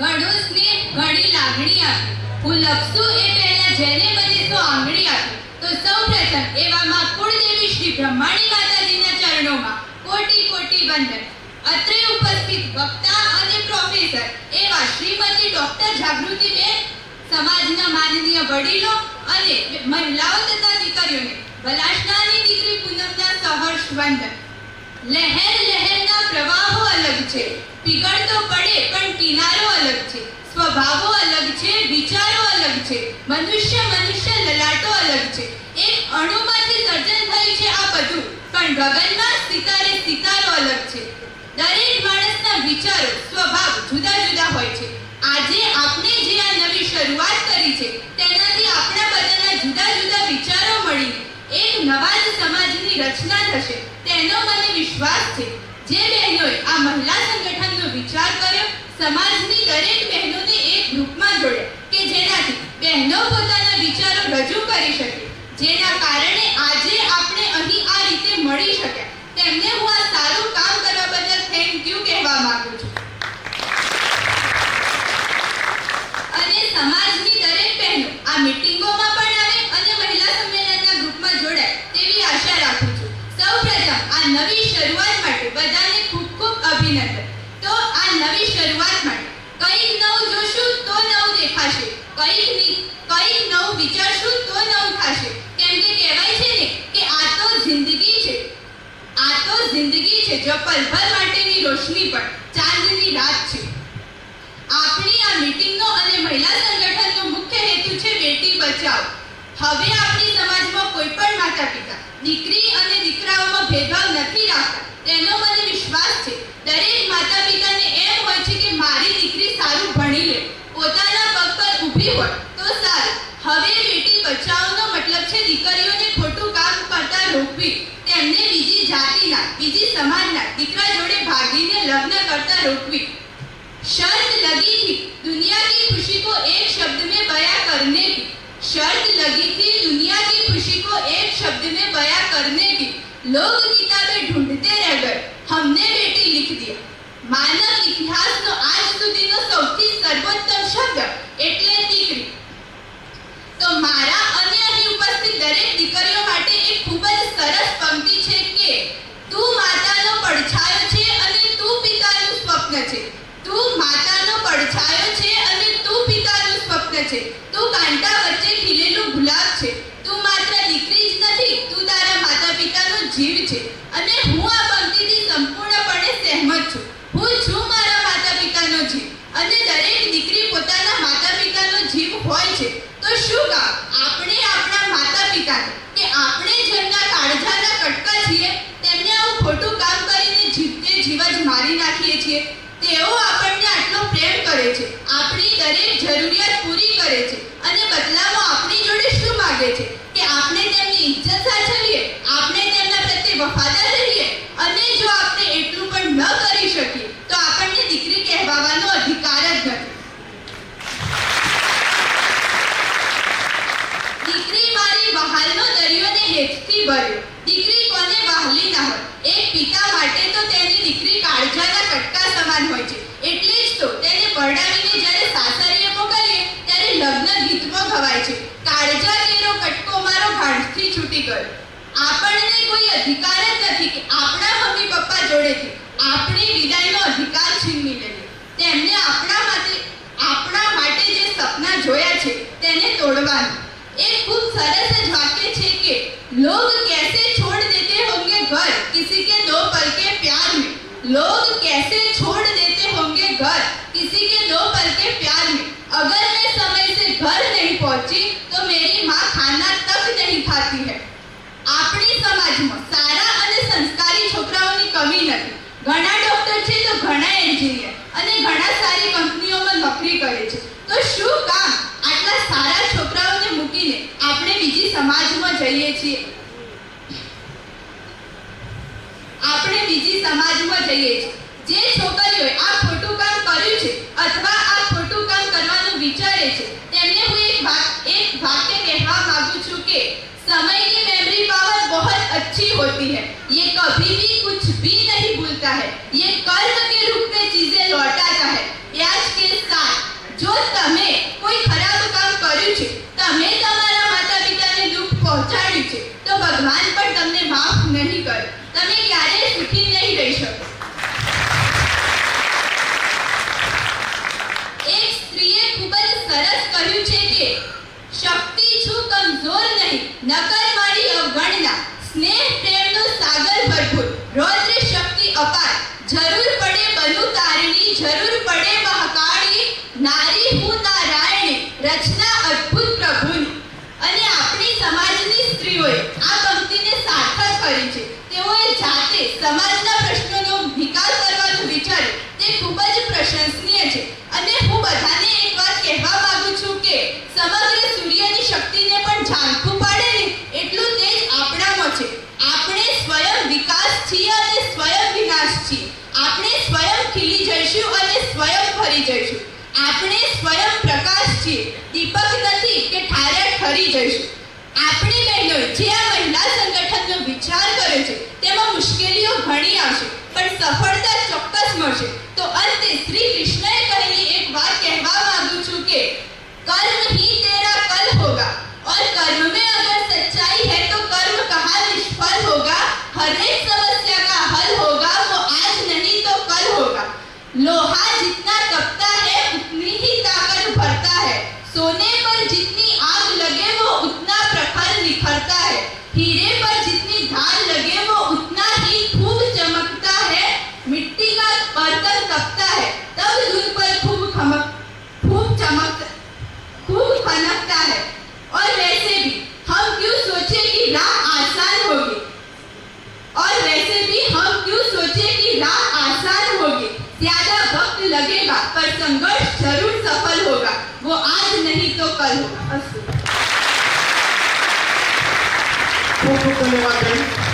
ઘણો ઘડી લાગણી આપી. હું લખશું એ પહેલા જેને મને તો આંગળી આપી. તો સૌપ્રથમ એવા કુળદેવી શ્રી બ્રહ્માણી માતાજીના ચરણોમાં કોટી કોટી વંદન. અત્રે ઉપસ્થિત વક્તા અને પ્રોફેસર એવા શ્રીમતી ડોક્ટર જાગૃતિબેન, સમાજના માનનીય વડીલો અને મહિલાઓ તથા દીકરીઓને વલાસનાની દીકરી પૂનમના સહર્ષ વંદન. લહેર લહેરના પ્રવાહો અલગ પીગળ તો પડે, પણ કિનારો અલગ છે. સ્વભાવો અલગ છે, વિચારો અલગ છે. મનુષ્ય મનુષ્ય લલાટો અલગ છે. એક અણુમાંથી સર્જન થયું છે આ બધું, પણ ગગનમાં સિતારે સિતારો અલગ છે. દરેક માણસના વિચારો, સ્વભાવ જુદા જુદા હોય છે. આજે આપણે જે આ નવી શરૂઆત કરી છે, તેનાથી આપણા બધાના જુદા જુદા વિચારો મળીને એક નવા જ સમાજની રચના થશે. તેનો મને વિશ્વાસ છે. જે બહેનોએ આ મહિલા સંગઠનનો વિચાર કર્યો, સમાજની દરેક બહેનોને એક ગ્રુપમાં જોડ્યા કે જેનાથી બહેનો પોતાના વિચારો રજૂ કરી શકે. જેના કારણે આજે આપણે હવે આપણી સમાજમાં કોઈ પણ માતા પિતા દીકરી અને દીકરાઓમાં ભેદભાવ નથી રાખતા. તેનો મને વિશ્વાસ છે. દરેક માતા પિતાને એમ હોય છે કે મારી દીકરી સારું ભણી લે, પોતાના પગ પર ઊભી હોય, તો સારું. હવે બેટી બચાવનો મતલબ છે દીકરીઓને ખોટું કામ કરતા રોકવી. તેમને બીજી જાતિના, બીજી સમાજના દીકરા જોડે ભાગીને લગ્ન કરતા રોકવી. શર્ત લગી દુનિયાની ખુશી કો એક શબ્દ शर्त लगी थी दुनिया की खुशी को एक शब्द में बयां करने की लोग में ढूंढते रह गए हमने बेटी लिख दिया मानव लिखना નથી કર્યો. આપણને કોઈ અધિકાર જ નથી કે આપણા મમ્મી પપ્પા જોડેથી આપણી વિદાયનો અધિકાર છીનવી લઈએ તેમને આપણા માટે આપણા માટે જે સપના જોયા છે તેને તોડવાનું. એક ખૂબ સરસ જ વાક્ય છે કે લોગ કેસે છોડ દેતે હોંગે ઘર? કિસી કે દો પલ કે પ્યાર મે. લોગ કેસે છોડ દેતે હોંગે ઘર? કિસી કે દો પલ કે પ્યાર ये कर्म के रूप में चीजें लौटाता है વ્યાજ કે સાથ જો તમે કોઈ ખરાબ કામ કર્યું છે, તમે તમારા માતા પિતાને દુઃખ પહોંચાડ્યું છે, તો ભગવાન પણ તમને માફ નહીં કરે. તમે ક્યારેય સમાજના પ્રશ્નોનો નિકાલ કરવાનો વિચાર તે ખૂબ જ પ્રશંસનીય છે. અને હું બધાને એક વાત કહેવા માંગુ છું કે સમગ્ર સૂર્યની શક્તિને પણ ઝાંખું પાડે ને એટલું તેજ આપણામાં છે. આપણે સ્વયં વિકાસ છીએ અને સ્વયં વિનાશ છીએ. આપણે સ્વયં ખીલી જઈશું અને સ્વયં ફરી જઈશું. આપણે સ્વયં પ્રકાશ છીએ. દીપક નથી કે ઠારે ફરી જઈશું. સફળતા ચોક્કસ મળશે. તો અંતે શ્રી કૃષ્ણ पर संघर्ष जरूर सफल होगा वो आज नहीं तो कल होगा खूब खूब धन्यवाद